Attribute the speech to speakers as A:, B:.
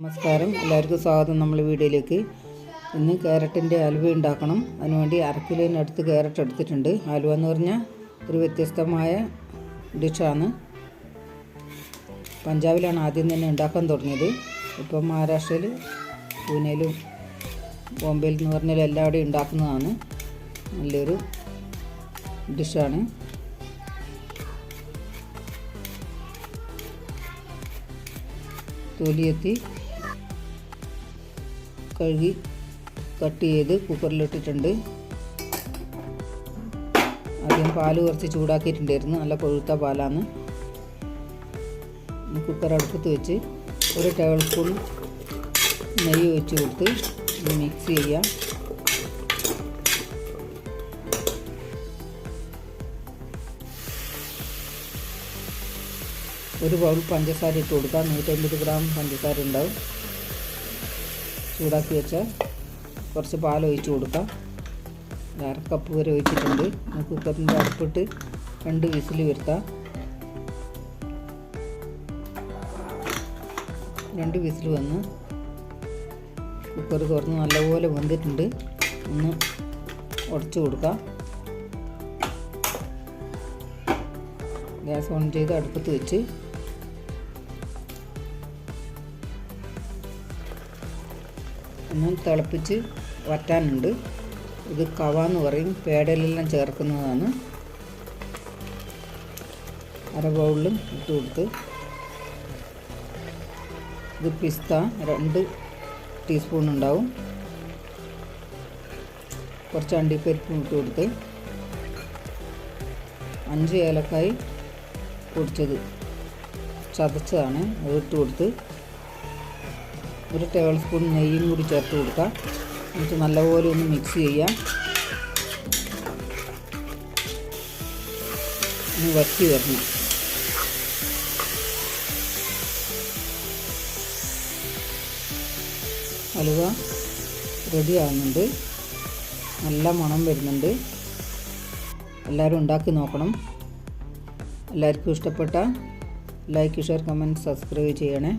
A: നമസ്കാരം. എല്ലാവർക്കും സ്വാഗതം നമ്മൾ വീഡിയോയിലേക്ക്. ഇന്ന് ക്യാരറ്റിന്റെ അലുവ ഉണ്ടാക്കണം. അതിനുവേണ്ടി അരക്കിലോനടുത്ത് ക്യാരറ്റ് എടുത്തിട്ടുണ്ട്. അലുവ എന്ന് പറഞ്ഞാൽ ഒരു വ്യത്യസ്തമായ ഡിഷാണ്. പഞ്ചാബിലാണ് ആദ്യം തന്നെ ഉണ്ടാക്കാൻ തുടങ്ങിയത്. ഇപ്പം മഹാരാഷ്ട്രയിൽ പൂനെയിലും ബോംബെയിൽ എന്ന് പറഞ്ഞാൽ എല്ലാവിടെയും ഉണ്ടാക്കുന്നതാണ്. നല്ലൊരു ഡിഷാണ്. തൊലിയെത്തി. കഴുകി കട്ട് ചെയ്ത് കുക്കറിലിട്ടിട്ടുണ്ട്. ആദ്യം പാൽ കുറച്ച് ചൂടാക്കിയിട്ടുണ്ടായിരുന്നു. നല്ല കൊഴുത്ത പാലാണ്. കുക്കർ അടുപ്പത്ത് വെച്ച് ഒരു ടേബിൾ സ്പൂൺ നെയ്യ് ഒഴിച്ച് കൊടുത്ത് മിക്സ് ചെയ്യാം. ഒരു ബൗൾ പഞ്ചസാര ഇട്ട് കൊടുക്കാം. നൂറ്റമ്പത് ഗ്രാം പഞ്ചസാര ഉണ്ടാവും. ചൂടാക്കി വെച്ചാൽ കുറച്ച് പാൽ ഒഴിച്ച് കൊടുക്കാം അര കപ്പ് വരെ ഒഴിച്ചിട്ടുണ്ട്. കുക്കറിന്റെ അടുപ്പിട്ട് രണ്ട് വിസിൽ വരുത്താം. രണ്ട് വിസിൽ വന്ന് കുക്കർ തുറന്ന് നല്ലപോലെ വെന്തിട്ടുണ്ട്. ഒന്ന് ഉടച്ചു കൊടുക്കാം. ഗ്യാസ് ഓൺ ചെയ്ത് അടുപ്പത്ത് വെച്ച് ഒന്ന് തിളപ്പിച്ച് വറ്റാനുണ്ട്. ഇത് കവ എന്ന് പറയും. പേടയിലെല്ലാം ചേർക്കുന്നതാണ്. അര ബൗളിലും ഇട്ട് കൊടുത്ത്. ഇത് പിസ്ത രണ്ട് ടീസ്പൂൺ ഉണ്ടാവും. കുറച്ച് അണ്ടിപ്പരിപ്പും ഇട്ട് കൊടുത്ത്. അഞ്ച് ഏലക്കായി പൊടിച്ചത്. ചതച്ചതാണ്. അത് ഇട്ട് കൊടുത്ത്. ഒരു ടേബിൾ സ്പൂൺ നെയ്യും കൂടി ചേർത്ത് കൊടുക്കാം. എന്നിട്ട് നല്ലപോലെ ഒന്ന് മിക്സ് ചെയ്യാം. ഒന്ന് വറ്റി വരണം. അലുവ റെഡി ആകുന്നുണ്ട് നല്ല മണം വരുന്നുണ്ട്. എല്ലാവരും ഉണ്ടാക്കി നോക്കണം. എല്ലാവർക്കും ഇഷ്ടപ്പെട്ട ലൈക്ക് ഷെയർ കമന്റ് സബ്സ്ക്രൈബ് ചെയ്യണേ.